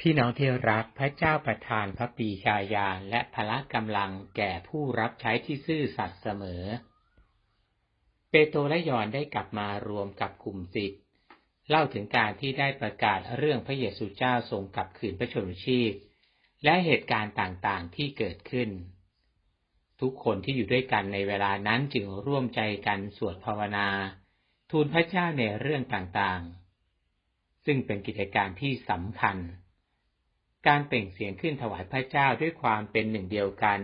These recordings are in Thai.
พี่น้องที่รักพระเจ้าประทานพระปีชาญาและพละกำลังแก่ผู้รับใช้ที่ซื่อสัตย์เสมอ เปโตรและยอนได้กลับมารวมกับกลุ่มสิทธิ์เล่าถึงการที่ได้ประกาศเรื่องพระเยซูเจ้าทรงกลับคืนพระชนมชีพ และเหตุการณ์ต่างๆที่เกิดขึ้น ทุกคนที่อยู่ด้วยกันในเวลานั้นจึงร่วมใจกันสวดภาวนา ทูลพระเจ้าในเรื่องต่างๆ ซึ่งเป็นกิจการที่สำคัญ การเปล่งเสียงขึ้นถวายพระเจ้าด้วยความเป็นหนึ่งเดียวกัน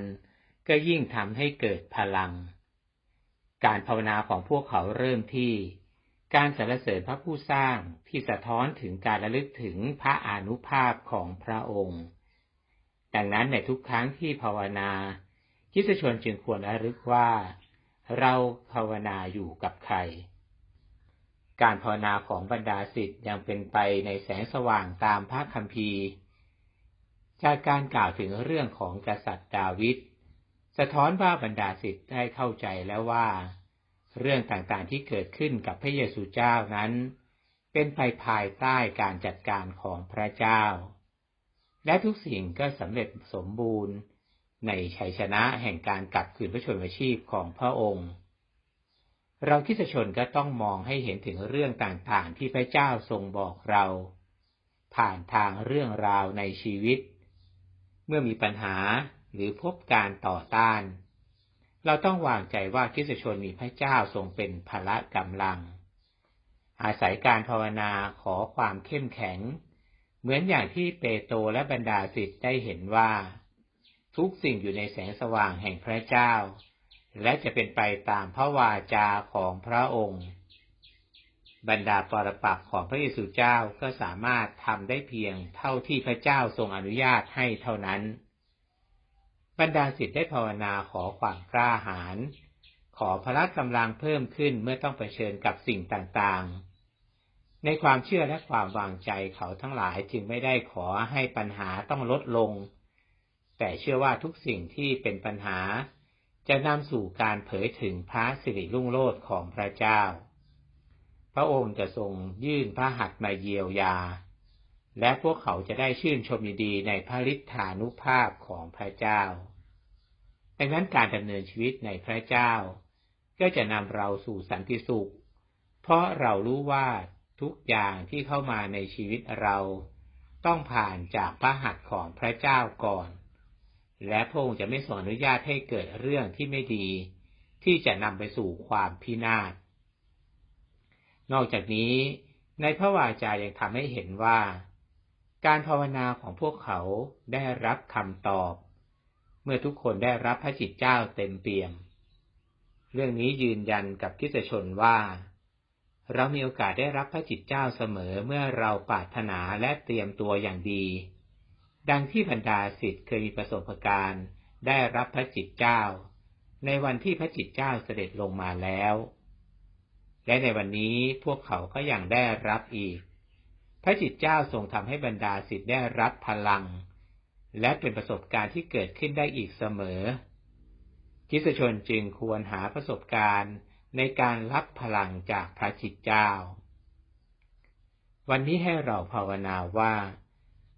ก็ยิ่งทำให้เกิดพลัง การภาวนาของพวกเขาเริ่มที่ การสรรเสริญพระผู้สร้างที่สะท้อนถึงการระลึกถึงพระอนุภาพของพระองค์ ดังนั้นในทุกครั้งที่ภาวนาคิสชนจึงควรระลึกว่า เราภาวนาอยู่กับใคร การภาวนาของบรรดาสิทธิ์ยังเป็นไปในแสงสว่างตามพระคัมภีร์ จากการกล่าวถึงเรื่องของกษัตริย์ดาวิดสะท้อนว่าบรรดาศิษย์ได้เข้าใจแล้วว่า เรื่องต่างๆที่เกิดขึ้นกับพระเยซูเจ้านั้น เป็นไปภายใต้การจัดการของพระเจ้า และทุกสิ่งก็สำเร็จสมบูรณ์ ในชัยชนะแห่งการกลับคืนพระชนมชีพของพระองค์ เราคิดชนก็ต้องมองให้เห็นถึงเรื่องต่างๆที่พระเจ้าทรงบอกเรา ผ่านทางเรื่องราวในชีวิต มื่อมีปัญหาหรือพบการต่อต้าน เราต้องวางใจว่าคริสชนมีพระเจ้าทรงเป็นพละกำลัง อาศัยการภาวนาขอความเข้มแข็ง เหมือนอย่างที่เปโตรและบรรดาศิษย์ได้เห็นว่า ทุกสิ่งอยู่ในแสงสว่างแห่งพระเจ้า และจะเป็นไปตามพระวาจาของพระองค์ บรรดาปรปักของพระเยซูเจ้าก็สามารถทำได้เพียงเท่าที่พระเจ้าทรงอนุญาตให้เท่านั้น บรรดาศิษย์ได้ภาวนาขอความกล้าหาญขอพละกำลังเพิ่มขึ้นเมื่อต้องเผชิญกับสิ่งต่างๆ ในความเชื่อและความวางใจเขาทั้งหลายจึงไม่ได้ขอให้ปัญหาต้องลดลง แต่เชื่อว่าทุกสิ่งที่เป็นปัญหา จะนำสู่การเผยถึงพระสิริรุ่งโรจน์ของพระเจ้า พระองค์จะทรงยื่นพระหัตถ์มาเยียวยา และพวกเขาจะได้ชื่นชมยินดีในพระฤทธานุภาพของพระเจ้า ดังนั้นการดำเนินชีวิตในพระเจ้า ก็จะนำเราสู่สันติสุข เพราะเรารู้ว่าทุกอย่างที่เข้ามาในชีวิตเรา ต้องผ่านจากพระหัตถ์ของพระเจ้าก่อน และพระองค์จะไม่ทรงอนุญาตให้เกิดเรื่องที่ไม่ดี ที่จะนำไปสู่ความพินาศ นอกจากนี้ในพระวาจายังทำให้เห็นว่า การภาวนาของพวกเขาได้รับคำตอบ เมื่อทุกคนได้รับพระจิตเจ้าเต็มเปี่ยม เรื่องนี้ยืนยันกับคิสชนว่า เรามีโอกาสได้รับพระจิตเจ้าเสมอเมื่อเราปรารถนาและเตรียมตัวอย่างดี ดังที่บรรดาสิทธิ์เคยมีประสบการณ์ ได้รับพระจิตเจ้า ในวันที่พระจิตเจ้าเสด็จลงมาแล้ว และในวันนี้พวกเขาก็ยังได้รับอีก พระจิตเจ้าทรงทำให้บรรดาสิทธิ์ได้รับพลัง และเป็นประสบการณ์ที่เกิดขึ้นได้อีกเสมอคิสชนจึงควรหาประสบการณ์ในการรับพลังจากพระจิตเจ้า วันนี้ให้เราภาวนาว่า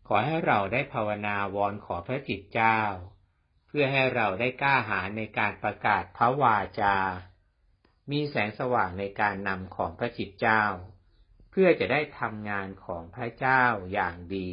ขอให้เราได้ภาวนาวอนขอพระจิตเจ้า เพื่อให้เราได้กล้าหาญในการประกาศพระวาจา มีแสงสว่างในการนำของพระจิตเจ้า เพื่อจะได้ทำงานของพระเจ้าอย่างดี